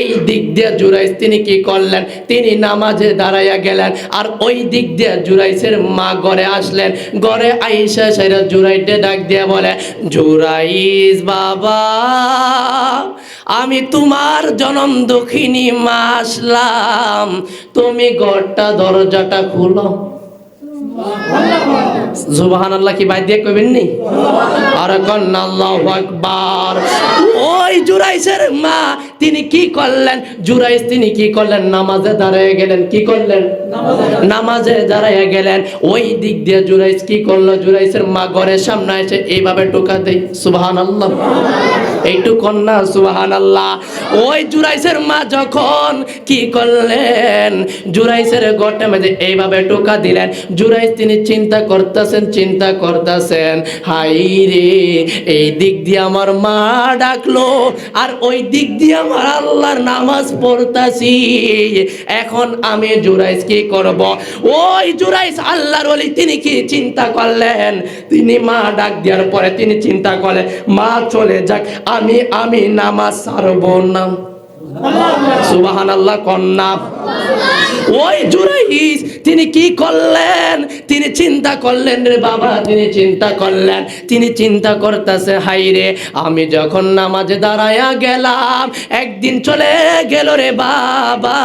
এই দিক দিয়ে জুরাইস তিনি কি করলেন? তিনি নামাজে দাঁড়াইয়া গেলেন আর ওই দিক দিয়ে জুরাইসের মা ঘরে আসলেন। ঘরে আইসা সেরা জুরাইটে ডাক দিয়ে বলে জুরাইস বাবা, আমি তোমার জনম দক্ষিণী মা আসলাম। তুমি ঘরটা দরজাটা খুলো। সুবহান আল্লাহ কি বাই দিয়ে কইবেন নি? আর কন আল্লাহু আকবার। ওই জুরাইসের মা, তিনি কি করলেন? জুরাইস তিনি কি করলেন? নামাজে দাঁড়ায় গেলেন, কি করলেন? নামাজে দাঁড়ায় গেলেন। ওই দিক দিয়ে জুরাইস কি করল? জুরাইসের মা ঘরের সামনে এসে এইভাবে টোকা দেয় সুবহান আল্লাহ এইটু কন্যা সুবহান আল্লাহ ওই জুরাইসের মা যখন কি করলেন? জুরাইসের গটে মধ্যে এইভাবে টোকা দিলেন। জুরাইস তিনি চিন্তা করতেছেন চিন্তা করতেছেন, হাই রে, এই দিক দিয়ে আমার মা ডাকলো, আর ওই দিক দিয়ে আমার আল্লাহর নামাজ পড়তাছি। এখন আমি জুরাইস কি করব? ওই জুরাইস আল্লাহর ওলি, তিনি কি চিন্তা করলেন? তিনি মা ডাক দেওয়ার পরে তিনি চিন্তা করলেন, মা চলে যাক, আমি আমি নামাজ ছাড়ব না। সুবাহান আল্লাহ কন্যা। ওই জুরাইস তিনি কি করলেন? তিনি চিন্তা করলেন, রে বাবা, তিনি চিন্তা করলেন, তিনি চিন্তা করতেছে আমি যখন নামাজে দাঁড়ায়া গেলাম, একদিন চলে গেল রে বাবা।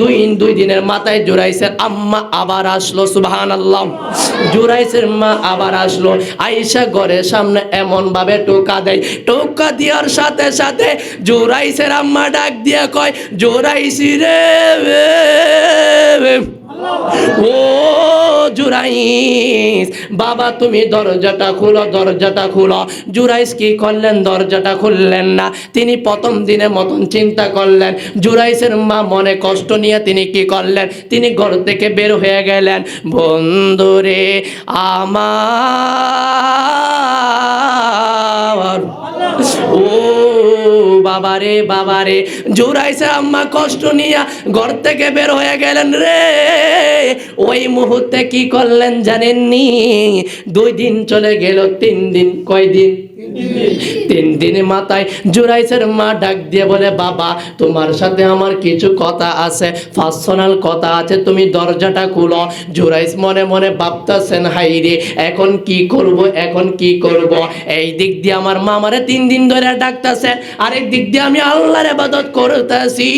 দুই দুই দিনের মাথায় জুরাইসের আম্মা আবার আসলো সুবহান আল্লাহ জুরাইসের মা আবার আসলো। আইসা ঘরের সামনে এমন ভাবে টোকা দেয়। টোকা দেওয়ার সাথে সাথে জোরাইসের আম্মা ডাক দিয়া কয় জোরাইসি রে। ও জুরাইস, বাবা তুমি দরজাটা খুলো দরজাটা খুলো। জুরাইস কি করলেন, দরজাটা খুললেন না। তিনি প্রথম দিনে মতন চিন্তা করলেন। জুরাইসের মা মনে কষ্ট নিয়ে তিনি কি করলেন? তিনি ঘর থেকে বের হয়ে গেলেন। বন্ধুরে, আমার ও বাবারে বাবারে। জোরাইছে আম্মা কষ্ট নিয়া ঘর থেকে বের হয়ে গেলেন রে। ওই মুহূর্তে কি করলেন জানেননি? দুই দিন চলে গেল, তিন দিন কয় দিন তিন দিনে মাথায় জুরাইসের মা ডাক দিয়ে বলে, বাবা, তোমার সাথে আমার কিছু কথা আছে পার্সোনাল কথা আছে, তুমি দরজাটা খুলো। জুরাইস মনে মনে ভাবতেছেন, হাই রে, এখন কি করব, এখন কি করব? এই দিক দিয়ে আমার মা আমারে তিন দিন ধরে ডাকতেছে, আরেক দিক দিয়ে আমি আল্লাহর ইবাদত করতেছি।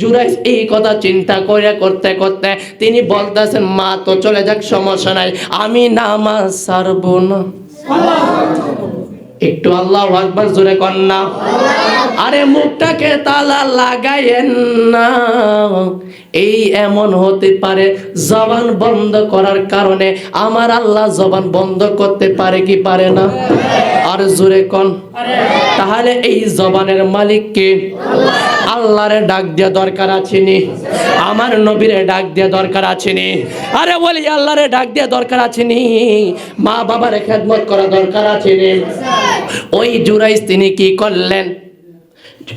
জুরাইস এই কথা চিন্তা করে করতে করতে তিনি বলতেছেন, মা, তো চলে যাক, সমস্যা নাই, আমি নামাজ ছাড়বো না। একটু আল্লাহ আকবার জোরে না। আরে মুখটাকে তালা লাগাইয়েন না। এই এমন হতে পারে জবান বন্ধ করার কারণে আমার আল্লাহ জবান বন্ধ করতে পারে কি পারে না? আর জোরে কন। তাহলে এই জবানের মালিককে আল্লাহরে ডাক দেওয়া দরকার আছে নি আমার নবীরে ডাক দেওয়া দরকার আছে নি আরে বলি, আল্লাহরে ডাক দেওয়া দরকার আছে নি মা বাবার খেদমত করা দরকার আছে নি ওই জুরাইস তিনি কি করলেন?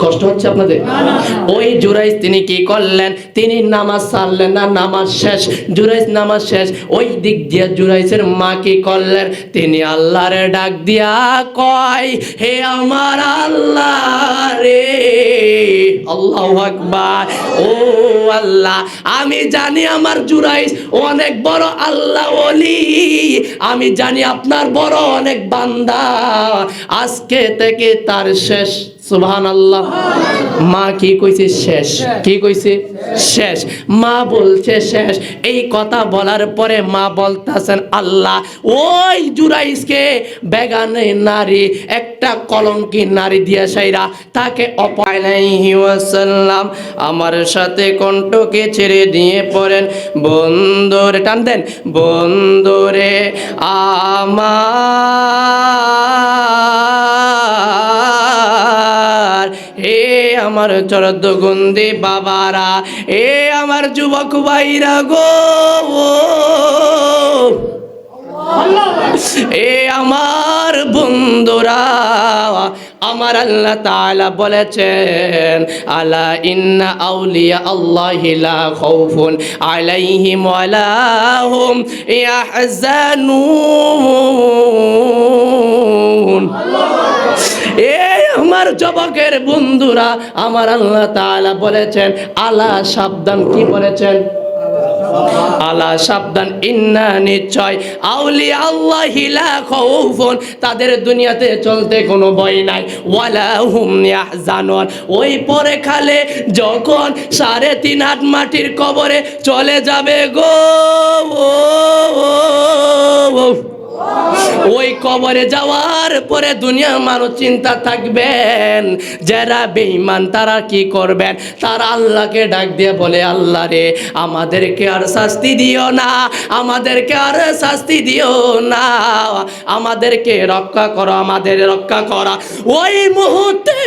কষ্ট হচ্ছে আপনাদের? ওই জুরাইস তিনি কি করলেন? তিনি নামাজ সারলেন না, নামাজ শেষ। জুরাইস নামাজ শেষ। ওই দিক দিয়ে জুরাইসের মা কি করলেন? তিনি আল্লাহরে ডাক দিয়া কয়, হে আমার আল্লাহ রে। আল্লাহ আকবার। ও আল্লাহ, আমি জানি আমার জুরাইস অনেক বড় আল্লাহ ওলি। আমি জানি আপনার বড় অনেক বান্দা। আজকে থেকে তার শেষ সুবহান আল্লাহ মা কি কইছে? শেষ। কি কইছে? শেষ। মা বলছে শেষ। এই কথা বলার পরে মা বলতেছেন, আল্লাহ, ওই জুরাইসকে বেগানে নারী, একটা কলঙ্কি নারী দিয়ে সাইরা তাকে অপায়নাইহি ওয়াসাল্লাম, আমার সাথে কণ্ঠকে ছেড়ে দিয়ে পড়েন। বন্ধুরে টান দেন বন্ধুরে আমার হে আমার চরদ গন্ধে বাবারা, এ আমার যুবক ভাইরা গো। এ আমার বন্ধুরা, আমার আল্লাহ তাআলা বলেছেন, আলা ইন্না আউলিয়া আল্লাহি লা খাউফুন আলাইহিম ওয়ালা হুম ইয়াহজানুন। এ আমার যুবকের বন্ধুরা, আমার আল্লাহ তাআলা বলেছেন, আলা সাবধান, কি বলেছেন? আলা সাবধান, ইন্না নিশ্চয়। আউলি আল্লাহ লা খাউফুন, তাদের দুনিয়াতে চলতে কোনো ভয় নাই। ওয়ালা হুম ইয়াহজানুন। ওই পরে খালে যখন সাড়ে তিন হাত মাটির কবরে চলে যাবে গো ওই কবরে যাওয়ার পরে দুনিয়ার মানুষ চিন্তা থাকবেন, যারা বেঈমান তারা কি করবেন? তারা আল্লাহকে ডাক দিয়ে বলে, আল্লাহ রে, আমাদেরকে আর শাস্তি দিও না, আমাদেরকে আর শাস্তি দিও না, আমাদেরকে রক্ষা করো, আমাদের রক্ষা করা। ওই মুহূর্তে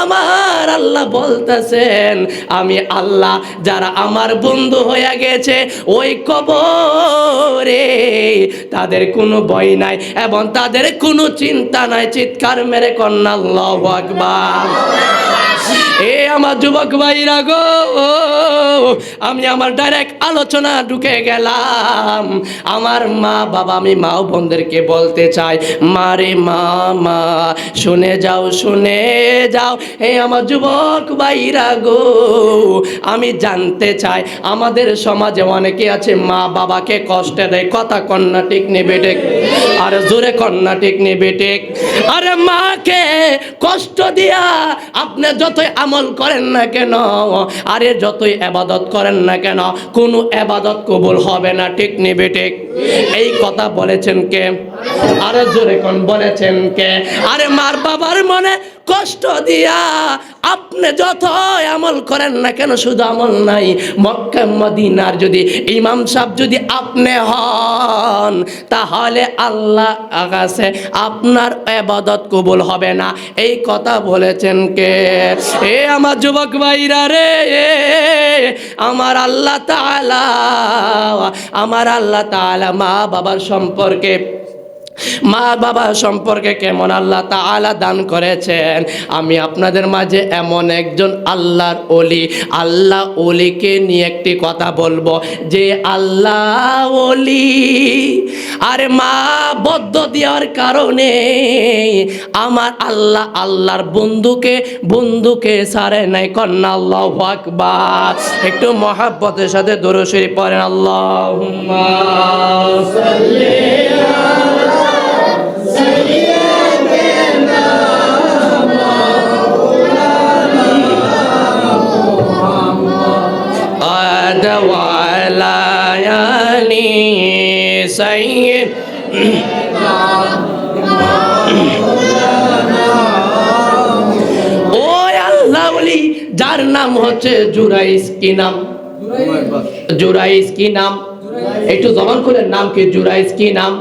আমার আল্লাহ বলতেছেন, আমি আল্লাহ যারা আমার বন্ধু হয়ে গেছে, ওই কবরে তাদের কোনো ভয় নাই এবং তাদের কোনো চিন্তা নাই। চিৎকার মেরে কন্যা আল্লাহু আকবার। আমার যুবক ভাইরা গো, আমি আমার ডাইরেক্ট আলোচনা ঢুকে গেলাম। আমার মা বাবা, আমি মা ও বোনদেরকে বলতে চাই মারে মা মা, শুনে যাও শুনে যাও, হে আমার যুবক ভাইরা গো, আমি জানতে চাই, আমাদের সমাজে অনেকে আছে, মা বাবাকে কষ্ট দেয়, কথা কন্যা ঠিক নেবে টেক আরে জোরে কন্যা ঠিক নেবে টেক আরে মাকে কষ্ট দিয়া আপনি যতই আমল করেন না কেন? আরে যতই আবাদত করেন না কেন, কোনো আবাদত কবুল হবে না, ঠিক নেবে ঠিক এই কথা বলেছেন কে? আরে জোরে কোন বলেছেন কে? আরে মার বাবার মনে কষ্ট দিয়া আপনি যত আমল করেন না কেন, শুধু আমল নাই। মক্কা, মদিনার যদি ইমাম সাহেব যদি আপনি হন, তাহলে আল্লাহ আকাশে আপনার এবাদত কবুল হবে না। এই কথা বলেছেন কে? এ আমার যুবক ভাইরা রে, আমার আল্লাহ তাআলা, আমার আল্লাহ তাআলা মা বাবার সম্পর্কে মা বাবা সম্পর্কে কেমন আল্লাহ তাআলা দান করেছেন? আমি আপনাদের মাঝে এমন একজন আল্লাহর অলি আল্লাহ অলিকে নিয়ে একটি কথা বলব। যে আল্লাহ অলি আরে মা বদ্ধ দেওয়ার কারণে আমার আল্লাহ আল্লাহর বন্ধুকে বন্ধুকে সারে নাই। কন্যা আল্লাহ একটু মহাব্বতের সাথে দরশরী পড়েন। আল্লাহ যার নাম হচ্ছে জুরাইস কি নাম জুরাইস কি নাম একটু জবান করে নাম কি জুরাইস কি নাম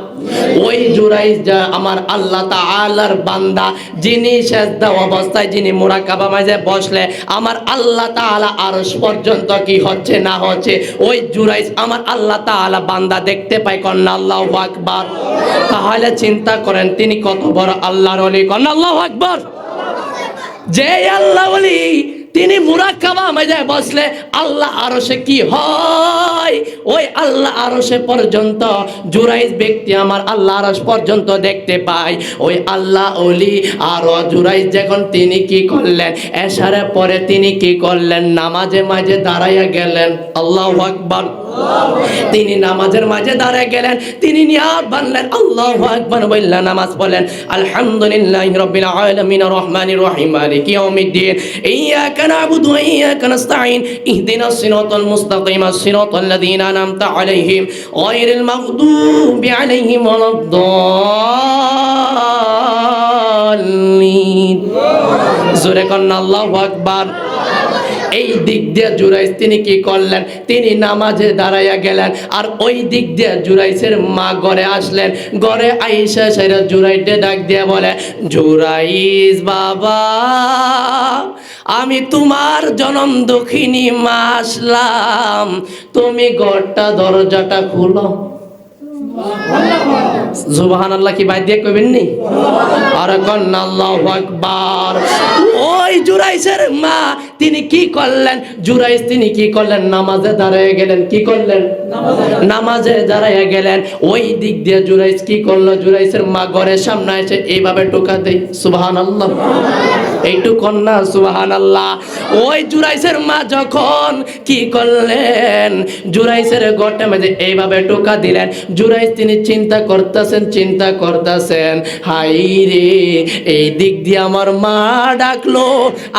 ওই জুরাইস যা আমার আল্লাহ তাআলার বান্দা, যিনি সেজদা অবস্থায় যিনি মুরাকাবা মাঝে বসলে, আমার আল্লাহ তাআলা আরশ পর্যন্ত কি হচ্ছে না হচ্ছে, ওই জুরাইস আমার আল্লাহ তাআলা বান্দা দেখতে পায়, কন্যা আল্লাহু আকবার। তাহলে চিন্তা করেন, তিনি কত বড় আল্লাহর ওলি, কন্যা আল্লাহু আকবার। যে আল্লাহ তিনি মুরাক্কাবা মেজায় বসলে আল্লাহ আরশে কি হয়? ওই আল্লাহ আরশে পর্যন্ত জুরাইজ ব্যক্তি আমার আল্লাহ আরস পর্যন্ত দেখতে পায়। ওই আল্লাহ অলি আরও জুরাইজ যখন তিনি কি করলেন? এসারে পরে তিনি কি করলেন? নামাজে মাঝে দাঁড়াইয়া গেলেন। আল্লাহ আকবার। তিনি নামাজের মাঝে দাঁড়ায় গেলেন। তিনি নিয়াত বানলেন। আল্লাহ আকবার বললেন, নামাজ বলেন আলহামদুলিল্লাহ রাব্বিল আলামিন রহমানির রহিম। মালিকি ইয়াউমিদ্দিন। ইয়াকা না'বুদু ওয়া ইয়াকা নাস্তাঈন। ইহদিনাস সিরাতাল মুস্তাকিম। সিরাতাল লাযীনা আন'আমতা আলাইহিম। গায়রিল মাগদুবি আলাইহিম ওয়ালাদ-দাল্লিন জোরে কন্না আল্লাহু আকবার। এই দিক দিয়ে জুরাইস তিনি কি করলেন? তিনি নামাজে দাঁড়াইয়া গেলেন আর ওই দিক দিয়ে জুরাইসের মা ঘরে আসলেন। ঘরে আইসা সেরা জুরাইটে ডাক দিয়ে বলে জুরাইস বাবা, আমি তোমার জনম দক্ষিণী মা আসলাম। তুমি ঘরটা, দরজাটা খুলো। সুবহান আল্লাহ কি বাই দিয়ে কইবেন নি? আর আকবার। ওই জুরাইসের মা তিনি কি করলেন? জুরাইস তিনি কি করলেন? নামাজে দাঁড়ায় গেলেন, কি করলেন? নামাজে দাঁড়ায় গেলেন। ওই দিক দিয়ে জুরাইস কি করল? জুরাইসের মা ঘরের সামনে এসে এইভাবে টোকা দেয় সুবাহান আল্লাহ এইটু কন্যা সুবাহান আল্লাহ ওই জুরাইসের মা যখন কি করলেন? জুরাইসের ঘরটা মধ্যে এইভাবে টোকা দিলেন। জুরাইস তিনি চিন্তা করতেছেন চিন্তা করতেছেন, হাই রে, এই দিক দিয়ে আমার মা ডাকলো,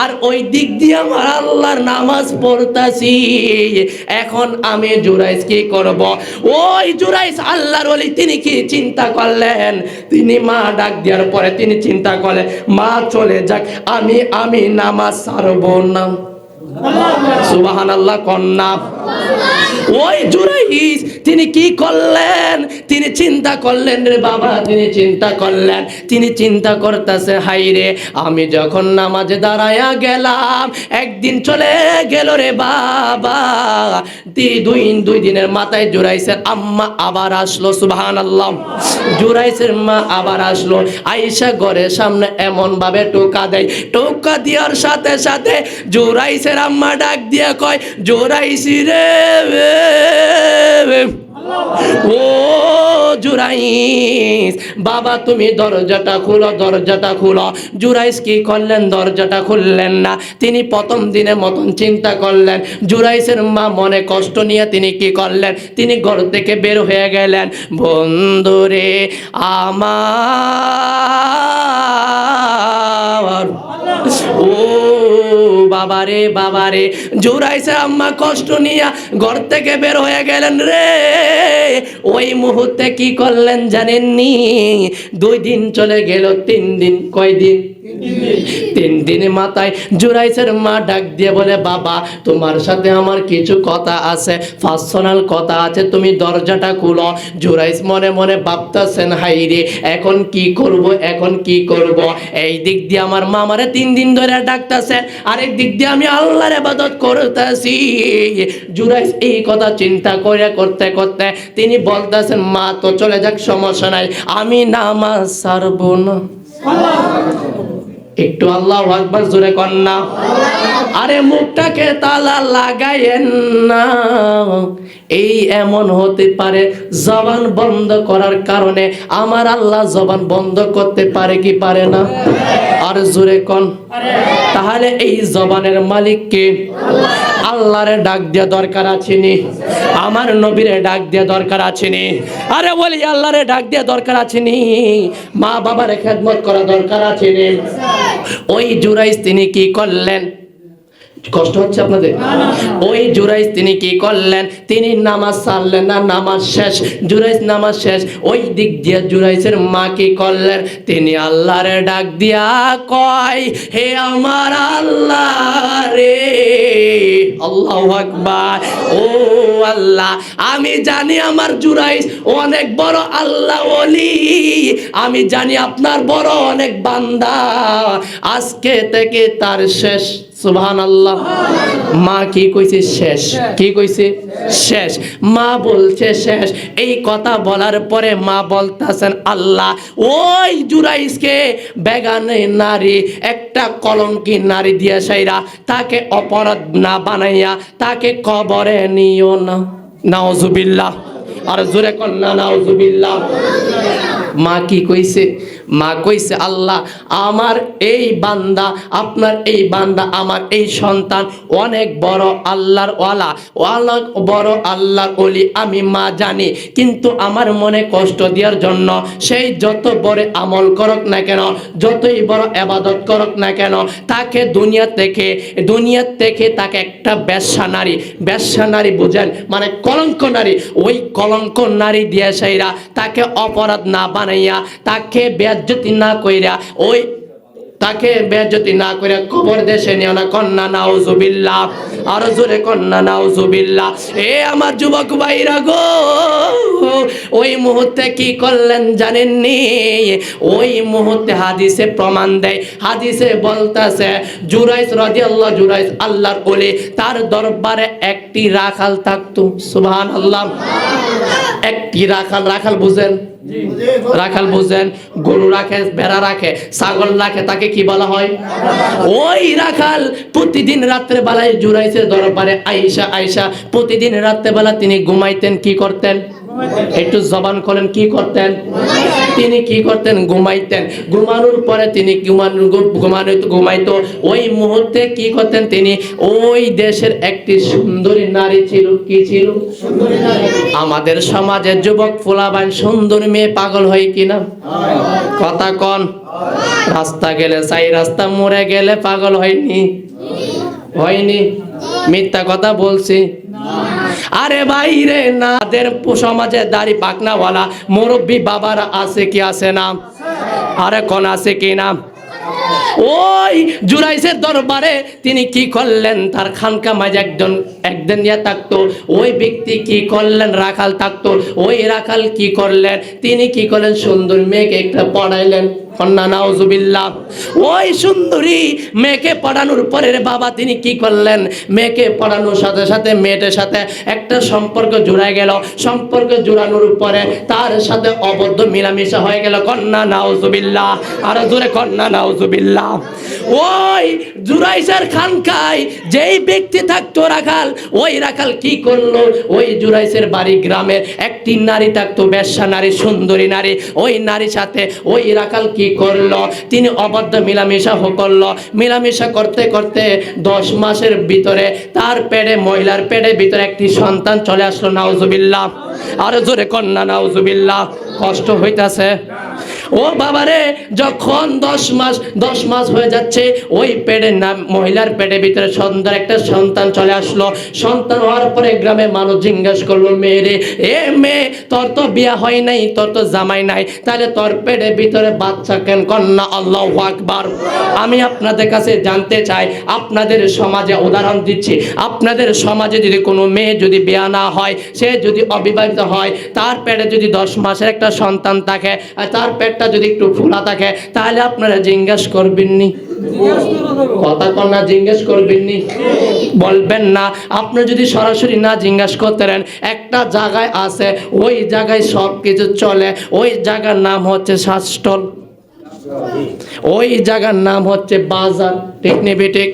আর ওই দিক দিয়ে আমার আল্লাহর নামাজ পড়তাছি। এখন আমি জুরাইস কি করব? ওই জুরাইস আল্লাহর ওলি তিনি কি চিন্তা করলেন? তিনি মা ডাক দেওয়ার পরে তিনি চিন্তা করলেন মা চলে যাক আমি আমি নামাজ সারব না। সুবাহান আল্লাহ কন্যা। ওই জুরাইস তিনি কি করলেন? তিনি চিন্তা করলেন রে বাবা, তিনি চিন্তা করলেন, তিনি চিন্তা করতেছে হাই রে, আমি যখন নামাজে দাঁড়ায়া গেলাম, একদিন চলে গেল রে বাবা। দুই দুই দিনের মাথায় জুরাইসের আম্মা আবার আসলো সুবহান আল্লাহ জুরাইসের মা আবার আসলো আইসা ঘরের সামনে এমন ভাবে টোকা দেয়। টোকা দেওয়ার সাথে সাথে জোরাইসের আম্মা ডাক দিয়া কয় জোরাইসি রে ও জুরাইস, বাবা তুমি দরজাটা খুলো দরজাটা খুলো। জুরাইস কি করলেন? দরজাটা খুললেন না। তিনি প্রথম দিনের মতন চিন্তা করলেন। জুরাইসের মা মনে কষ্ট নিয়ে তিনি কি করলেন? তিনি ঘর থেকে বের হয়ে গেলেন। বন্ধুরে, আমার ও বাবারে বাবারে। জোরাইছে আম্মা কষ্ট নিয়া ঘর থেকে বের হয়ে গেলেন রে। ওই মুহূর্তে কি করলেন জানেননি? দুই দিন চলে গেল, তিন দিন কয় দিন তিন দিনে মাথায় জুরাইসের মা ডাক দিয়ে বলে, বাবা, তোমার সাথে আমার কিছু কথা আছে পার্সোনাল কথা আছে, তুমি দরজাটা খুলো। জুরাইস মনে মনে ভাবতেছেন হাই রে, এখন কি করব, এখন কি করব? এই দিক দিয়ে আমার মা আমারে তিন দিন ধরে ডাকতেছেন আরেক দিক দিয়ে আমি আল্লাহর ইবাদত করতেছি। জুরাইস এই কথা চিন্তা করে করতে করতে তিনি বলতেছেন, মা, তো চলে যাক, সমস্যা নাই, আমি নামাজ ছাড়বো না। একটু আল্লাহ আকবার জোরে না। আরে মুখটাকে তালা লাগাইয়েন না। এই এমন হতে পারে জবান বন্ধ করার কারণে আমার আল্লাহ জবান বন্ধ করতে পারে কি পারে না? আর জোরে কন। তাহলে এই জবানের মালিককে আল্লাহরে ডাক দেওয়া দরকার আছে নি? আমার নবীরে ডাক দেওয়া দরকার আছে নি? আরে বলি, আল্লাহরে ডাক দেওয়া দরকার আছে নি? মা বাবার খেদমত করা দরকার আছে নি? ওই জুরাইস তিনি কি করলেন? কষ্ট হচ্ছে আপনাদের? ওই জুরাইস তিনি কি করলেন? তিনি নামাজ সারলেন না, নামাজ শেষ। জুরাইস নামাজ শেষ। ওই দিক দিয়ে জুরাইসের মা কি করলেন? তিনি আল্লাহরে ডাক দিয়া কয়, হে আমার আল্লাহ রে, আল্লাহ আকবার, ও আল্লাহ, আমি জানি আমার জুরাইস অনেক বড় আল্লাহ ওলি। আমি জানি আপনার বড় অনেক বান্দা। আজকে থেকে তার শেষ সুবহান আল্লাহ মা কি কইছে? শেষ। কি কইছে? শেষ। মা বলছে শেষ। এই কথা বলার পরে মা বলতেছেন, আল্লাহ, ওই জুরাইসকে বেগানে নারী, একটা কলঙ্কি নারী দিয়ে সাইরা তাকে অপরাধ না বানাইয়া তাকে কবরে নিও না। নাওজুবিল্লাহ আর জোরে কন্যা নাওজুবিল্লাহ মা কি কইছে? মা কইছে, আল্লাহ, আমার এই বান্দা, আপনার এই বান্দা, আমার এই সন্তান অনেক বড় আল্লাহর ওয়ালা। ওয়ালা বড় আল্লাহর ওলি, আমি মা জানি। কিন্তু আমার মনে কষ্ট দেওয়ার জন্য সেই যত বড় আমল করক না কেন, যতই বড় আবাদত করক না কেন, তাকে দুনিয়া থেকে দুনিয়া থেকে তাকে একটা ব্যবসা নারী ব্যবসা নারী বুঝেন? মানে কলঙ্ক নারী। ওই কলঙ্ক নারী দিয়ে সেইরা তাকে অপরাধ না বানাইয়া তাকে বেজ্জতি না কইরা ওই তাকে বেজ্জতি না করে কবর দেশে নিও না। কন্যা, নাউজুবিল্লাহ। আর জোরে কন্যা, নাউজুবিল্লাহ। এ আমার যুবক ভাইরা গো, ওই মুহূর্তে কি করলেন জানেননি? ওই মুহূর্তে হাদিসে প্রমাণ দেয়। হাদিসে বলতাছে জুরাইস রাদিয়াল্লাহ জুরাইস আল্লাহর ওলি, তার দরবারে একটি রাখাল থাকতো। সুবহানাল্লাহ। একটি রাখাল? রাখাল বুঝেন? রাখাল বুঝেন গরু রাখে ভেড়া রাখে ছাগল রাখে তাকে কি বলা হয়? ওই রাখাল প্রতিদিন রাত্রে বেলায় জুড়াইছে দরবারে আইসা আইসা প্রতিদিন রাত্রে বেলা তিনি ঘুমাইতেন কি করতেন? একটু জবান করেন, কি করতেন? তিনি কি করতেন? ঘুমাইতেন। ঘুমানোর পরে তিনি ঘুমানো ঘুমানো ঘুমাইতো। ওই মুহূর্তে কি করতেন তিনি? ওই দেশের একটি সুন্দরী নারী ছিল। কি ছিল? আমাদের সমাজে যুবক ফুলাবান সুন্দর মেয়ে পাগল হয় কিনা কথা কন। রাস্তা গেলে চাই রাস্তা মরে গেলে পাগল হয়নি? হয়নি? মিথ্যা কথা বলছি? আরে বাইরে না দের সমাজে দাড়ি পাকনাওয়ালা মুরব্বী বাবারা আছে কি আছে না? আরে কোন আছে কি না? ওই জুরাইসের দরবারে তিনি কি করলেন? তার খানকা মাঝে একজন, একদিন ইয়া থাকতো, ওই ব্যক্তি কি করলেন? রাখাল থাকতো, ওই রাখাল কি করলেন? তিনি কি করলেন? সুন্দর মেয়েকে একটা পড়াইলেন। কন্যা, নাউজুবিল্লাহ। ওই সুন্দরী মেয়েকে পড়ানোর পরে বাবা, তিনি কি করলেন? মেয়েকে পড়ানোর সাথে সাথে মেয়েটার সাথে একটা সম্পর্ক জুড়ে গেল। সম্পর্ক জোড়ানোর পরে তার সাথে অবদ্ধ মিলামিশা হয়ে গেল। কন্যা, নাউজুবিল্লাহ। আর জোরে কন্যা, নাউজুবিল্লাহ। ওই জুরাইসার খানকায় যেই ব্যক্তি থাকতো রাখাল, ওই রাখাল কি করল? ওই জুরাইসের বাড়ি গ্রামের একটি নারী থাকতো, বেশ্যা নারী, সুন্দরী নারী। ওই নারীর সাথে ওই রাখাল কি করল? তিনি অবদ্ধ মিলামিশা করল। মিলামিশা করতে করতে দশ মাসের ভিতরে তার পেটে, মহিলার পেটের ভিতরে একটি সন্তান চলে আসলো, নাউজুবিল্লাহ। আরও জোরে কন্যা, নাউজুবিল্লাহ। কষ্ট হইতাছে। ও বাবারে, যখন দশ মাস দশ মাস হয়ে যাচ্ছে, ওই পেটে নাম, মহিলার পেটের ভিতরে সুন্দর একটা সন্তান চলে আসলো। সন্তান হওয়ার পরে গ্রামে মানুষ জিজ্ঞেস করল, মেয়েরে, এ মেয়ে, তোর তো বিয়া হয় নাই, তোর তো জামাই নাই, তাহলে তোর পেটের ভিতরে বাচ্চা কেন কন্যা? আল্লাহ আকবার। আমি আপনাদের কাছে জানতে চাই, আপনাদের সমাজে উদাহরণ দিচ্ছি। আপনাদের সমাজে যদি কোনো মেয়ে যদি বিয়া না হয়, সে যদি অবিবাহিত হয়, তার পেটে যদি দশ মাসের একটা সন্তান থাকে তার পেটটা যদি একটু ফোলা থাকে, তাহলে আপনারা জিজ্ঞেস করবেননি। কথা কন্যা জিজ্ঞেস করবেননি। বলবেন না। আপনি যদি সরাসরি না জিজ্ঞেস করতেন একটা জায়গায় আছে, ওই জায়গায় সব কিছু চলে। ওই জায়গার নাম হচ্ছে শাস্টল ওই জায়গার নাম হচ্ছে বাজার। ঠিক নেবে ঠিক?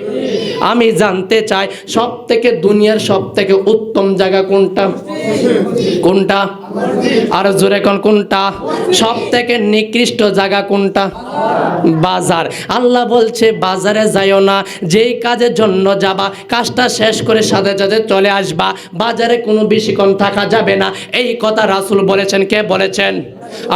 আমি জানতে চাই সব থেকে দুনিয়ার সব থেকে উত্তম জায়গা কোনটা? কোনটা? আর জোরে কোন কোনটা? সব থেকে নিকৃষ্ট জায়গা কোনটা? বাজার। আল্লাহ বলছে, বাজারে যাইও না, যেই কাজের জন্য যাবা, কাজটা শেষ করে সাথে সাথে চলে আসবা। বাজারে কোনো বেশিক্ষণ থাকা যাবে না। এই কথা রাসুল বলেছেন। কে বলেছেন?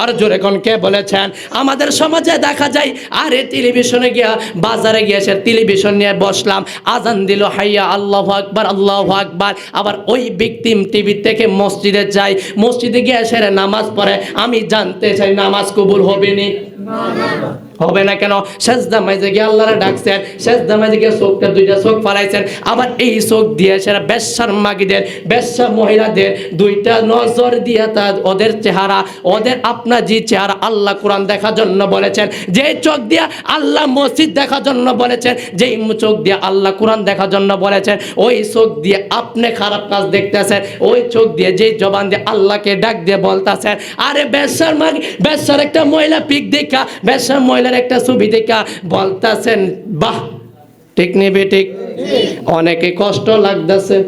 আর জোরে কোন কে বলেছেন? আমাদের সমাজে দেখা যায়, আরে টেলিভিশনে গিয়া, বাজারে গিয়ে সে টেলিভিশন নিয়ে বসলাম। আজান দিল, হাইয়া, আল্লাহ আকবার আল্লাহ আকবার। আবার ওই ব্যক্তি টিভি থেকে মসজিদে যায় মসজিদে গিয়ে সেরে নামাজ পড়ে। আমি জানতে চাই, নামাজ কবুল হবে নি? হবে না কেন? সেজদা মাইজে গিয়ে আল্লাহরে ডাকছেন, সেজদা মাইজে গিয়ে চোখটা দুইটা চোখ ফালাইছেন, আবার এই চোখ দিয়ে সেরা বেশ্যার মাগিদের, বেশ্যা মহিলাদের দুইটা নজর দিয়ে তা ওদের চেহারা, ওদের আপনার যে চেহারা আল্লাহ কোরআন দেখার জন্য বলেছেন যে চোখ দিয়ে আল্লাহ মসজিদ দেখার জন্য বলেছেন, যেই চোখ দিয়ে আল্লাহ কোরআন দেখার জন্য বলেছেন, ওই চোখ দিয়ে আপনি খারাপ কাজ দেখতেছেন, ওই চোখ দিয়ে যেই জবান দিয়ে আল্লাহকে ডাক দিয়ে বলতেছেন, আরে বেশ্যার মাগি, বেশ্যার একটা মহিলা পিক দেখা, বেশ্যার মহিলার একটা ছবি দেখা বলতেছেন বাহ ঠিক নেবে ঠিক। অনেকে কষ্ট লাগতেছে।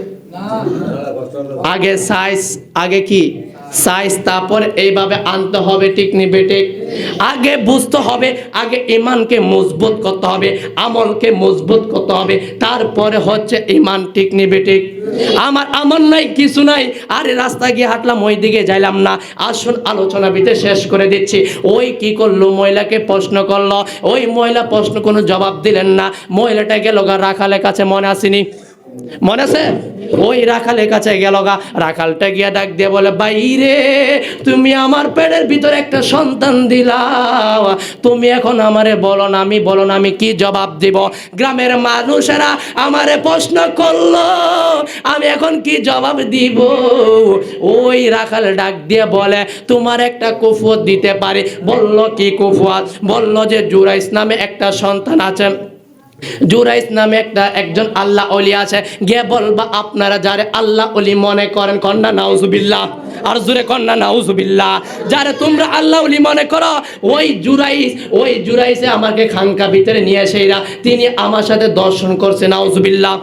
আগে সাইজ আগে কি? সাইজ তারপর এইভাবে আনতে হবে ঠিক নিবে ঠিক আগে বুঝতে হবে, আগে ইমানকে মজবুত করতে হবে, আমলকে মজবুত করতে হবে, তারপরে হচ্ছে ইমান ঠিক নিবে ঠিক আমার আমল নাই, কিছু নাই, আরে রাস্তা গিয়ে হাঁটলাম ওই দিকে যাইলাম না। আসুন, আলোচনা বিতে শেষ করে দিচ্ছি। ওই কি করল? মহিলাকে প্রশ্ন করল। ওই মহিলা প্রশ্ন কোনো জবাব দিলেন না। মহিলাটা গেল রাখালের কাছে মনে আসেনি। মনে আছে? ওই রাখালের কাছে গেল গা। রাখালটা গিয়া ডাক দিয়ে বলে বাইরে তুমি আমার পেটের ভিতরে একটা সন্তান দিলা। তুমি এখন আমারে বলো না, আমি বলো না, আমি কি জবাব দিব? গ্রামের মানুষেরা আমারে প্রশ্ন করল, আমি এখন কি জবাব দিব? ওই রাখাল ডাক দিয়ে বলে, তোমার একটা কুফুত দিতে পারি। বলল, কি কুফুয়াত? বলল যে জুরাইস নামে একটা সন্তান আছে। জুরাইস নামে একটা একজন আল্লাহ অলি আছে। গিয়ে বলবা, আপনারা যারে আল্লাহ অলি মনে করেন, কন্যা নাউজুবিল্লাহ। আর জুরে কন্যা নাউজুবিল্লাহ। যারে তোমরা আল্লাহ অলি মনে করো, ওই জুরাইস, ওই জুরাইসে আমাকে খানকা ভিতরে নিয়ে এসেইরা তিনি আমার সাথে দর্শন করছে, নাউজুবিল্লাহ।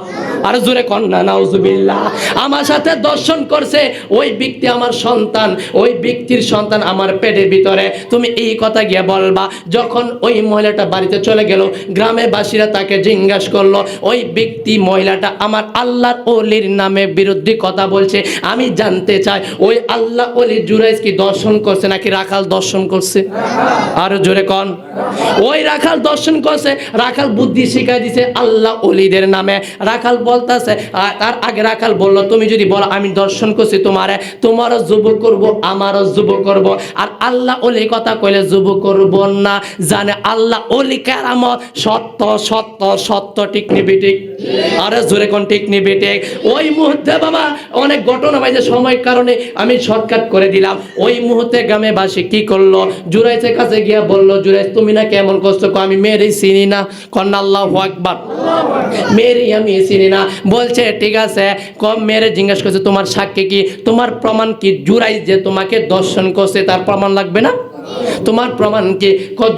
আর জুরে কন্যা নাউজুবিল্লাহ। আমার সাথে দর্শন করছে ওই ব্যক্তি আমার সন্তান, ওই ব্যক্তির সন্তান আমার পেটের ভিতরে। তুমি এই কথা গিয়ে বলবা, যখন ওই মহিলাটা বাড়িতে চলে গেল গ্রামের বাসীরা তাকে জিজ্ঞাসা করল, ওই ব্যক্তি মহিলাটা আমার আল্লাহর অলির নামে বিরুদ্ধে কথা বলছে, আমি জানতে চাই, ওই আল্লাহ অলি জুরাইজ কি দর্শন করছে নাকি রাখাল দর্শন করছে? আরও জোরে কন। ওই রাখাল দর্শন করছে, রাখাল বুদ্ধি শিখাই দিছে আল্লাহ অলিদের নামে। রাখাল বলতেছে তার আগে রাখাল বলল, তুমি যদি বলো, আমি দর্শন করছি তোমারে, তোমারও যুব করব, আমারও যুব করব। আর আল্লাহ অলি কথা কইলে যুব করব না। জানে আল্লাহ অলি কেরামত, সত্য সত্য সত্য, ঠিক নিবি ঠিক? আরে জোরে কোন ঠিক নিবি ঠিক? ওই মুহূর্তে বাবা, অনেক ঘটনা ভাই যে সময়ের কারণে আমি শর্টকাট করে দিলাম। ওই মুহূর্তে গ্রামে বাসী কি করল? জুরাইসের কাছে গিয়া বলল, জুরাইস, তুমি না কেমন করছ? কো আমি মেয়েরই চিনি না। কন্যা, আল্লাহ আকবার। মেয়েরই আমি চিনি না। বলছে ঠিক আছে কম মেয়েরে জিজ্ঞাসা করছে তোমার সাক্ষী কি? তোমার প্রমাণ কি? জুরাইস যে তোমাকে দর্শন করছে তার প্রমাণ লাগবে না? তোমার প্রমাণ কি?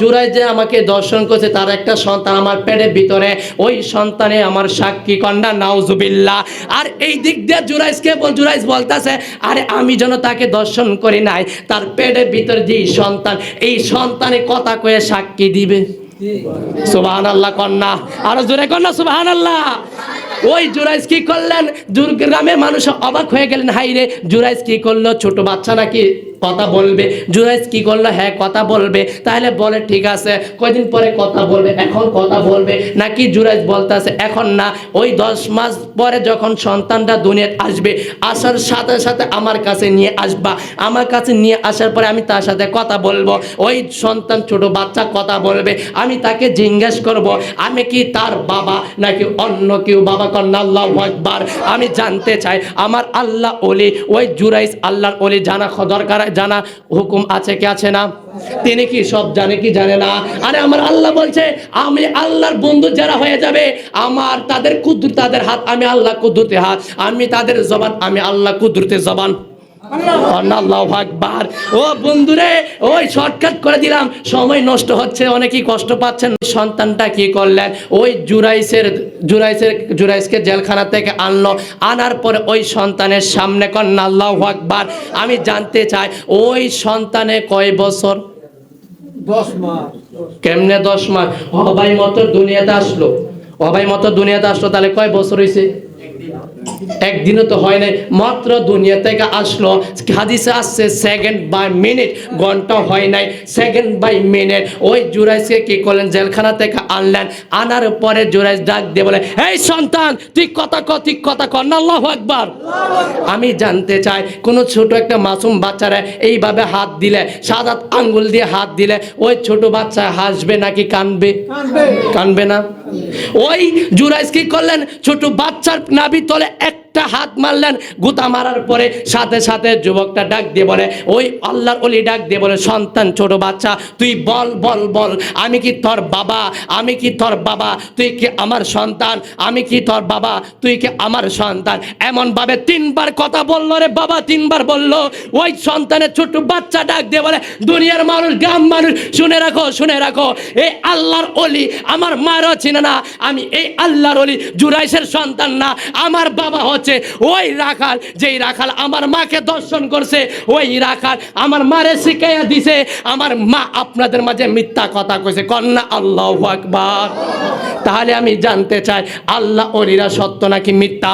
জুরাই যে আমাকে দর্শন করছে তার একটা সন্তান আমার পেটের ভিতরে। ওই সন্তানে আমার সাক্ষী কন্যা নাউজুবিল্লাহ। আর এই দিক দিয়ে জুরাইসকে বল জুরাইস বলতেছে আরে আমি যেন তাকে দর্শন করি নাই তার পেটের ভিতরে যে সন্তান এই সন্তানে কথা কয়ে সাক্ষী দিবে। সুবাহান আল্লাহ কন্যা। আরও জোরে কন্যা সুবাহান আল্লাহ ওই জুরাইস কি করলেন? জুর- মানুষ অবাক হয়ে গেলেন। হাই রে জুরাইস কি করল? ছোট বাচ্চা নাকি? কথা বলবে। জুরাইস কি করল? হ্যাঁ কথা বলবে। তাহলে বলে, ঠিক আছে। কয়দিন পরে কথা বলবে? এখন কথা বলবে। নাকি জুরাইস বলতেছে, এখন না, ওই দশ মাস পরে যখন সন্তানটা দুনিয়াতে আসবে, আসার সাথে সাথে আমার কাছে নিয়ে আসবা। আমার কাছে নিয়ে আসার পরে আমি তার সাথে কথা বলব। ওই সন্তান ছোট বাচ্চা কথা বলবে। আমি তাকে জিজ্ঞেস করব, আমি কি তার বাবা নাকি অন্য কেউ? বাবা কন্যা আল্লাহ একবার আমি জানতে চাই, আমার আল্লাহ ওলি ওই জুরাইজ আল্লাহর ওলি জানা দরকার জানা হুকুম আছে কি আছে না? তিনি কি সব জানে কি জানে না? আরে আমার আল্লাহ বলছে, আমি আল্লাহর বন্ধু যারা হয়ে যাবে, আমার তাদের কুদ্দুর তাদের হাত আমি আল্লাহ কুদ্দুরতে হাত, আমি তাদের জবান, আমি আল্লাহ কুদ্দুরতে জবান। আল্লাহ আকবার। ও বন্ধুরে ওই শর্টকাট করে দিলাম। সময় নষ্ট হচ্ছে অনেকেই কষ্ট পাচ্ছেন। সন্তানটা কি করলেন? ওই জুরাইসের জুরাইসের জুরাইসকে জেলখানা থেকে আনলো। আনার পরে ওই সন্তানের সামনে কন্যা আল্লাহ আকবার। আমি জানতে চাই ওই সন্তানে কয় বছর? দশ মাস কেমনে দশ মাস অবাই মতো দুনিয়াতে আসলো। অবাই মতো দুনিয়াতে আসলো তাহলে কয় বছর হয়েছে একদিনও তো হয় নাই। মাত্র দুনিয়া থেকে আসলো। হাদিসে আসছে সেকেন্ড বাই মিনিট ঘণ্টা হয় নাই সেকেন্ড বাই মিনিট ওই জুরাইসকে কি করলেন? জেলখানা থেকে আনলেন। আনার পরে জুরাইস ডাক দিয়ে বলে এই সন্তান তুই কথা ক তুই কথা কর না আল্লাহ একবার আমি জানতে চাই কোনো ছোট একটা মাসুম বাচ্চারা এইভাবে হাত দিলে সাদা আঙ্গুল দিয়ে হাত দিলে ওই ছোট বাচ্চা হাসবে নাকি কানবে। কানবে না? ওই জুরাইস কি করলেন ছোট বাচ্চার নাভি তলে একটা হাত মারলেন, গুতা মারার পরে সাথে সাথে যুবকটা ডাক দিয়ে বলে, ওই আল্লাহর অলি ডাক দিয়ে বলে, সন্তান, ছোট বাচ্চা, তুই বল বল বল, আমি কি তোর বাবা? আমি কি তোর বাবা? তুই কি আমার সন্তান? আমি কি তোর বাবা? তুই কি আমার সন্তান? এমন ভাবে তিনবার কথা বলল রে বাবা, তিনবার বলল। ওই সন্তানের ছোট বাচ্চা ডাক দিয়ে বলে, দুনিয়ার মানুষ, গ্রাম মানুষ, শুনে রাখো শুনে রাখো, এই আল্লাহর অলি আমার মারও চিনে না, আমি এই আল্লাহর অলি জুরাইসের সন্তান না, আমার বাবা হচ্ছে ওই রাখাল, যেই রাখাল আমার মাকে দর্শন করছে, ওই রাখাল আমার মারে শিখাইয়া দিছে, আমার মা আপনাদের মাঝে মিথ্যা কথা কইছে। কন্যা আল্লাহ আকবার। তাহলে আমি জানতে চাই, আল্লাহ অলিরা সত্য নাকি মিথ্যা?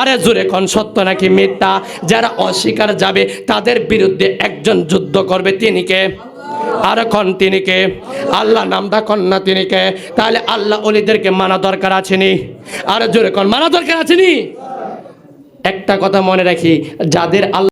আরে জুরে কোন, সত্য নাকি মিথ্যা? যারা অস্বীকার যাবে, তাদের বিরুদ্ধে একজন যুদ্ধ করবে, তিনি কে? আর কন, তিনি কে? আল্লাহ নামটা কন না, তিনি কে? তাহলে আল্লাহ অলিদেরকে মানা দরকার আছেনি আর জোরে কন, মানা দরকার আছেনি একটা কথা মনে রাখি যাদের আল্লাহ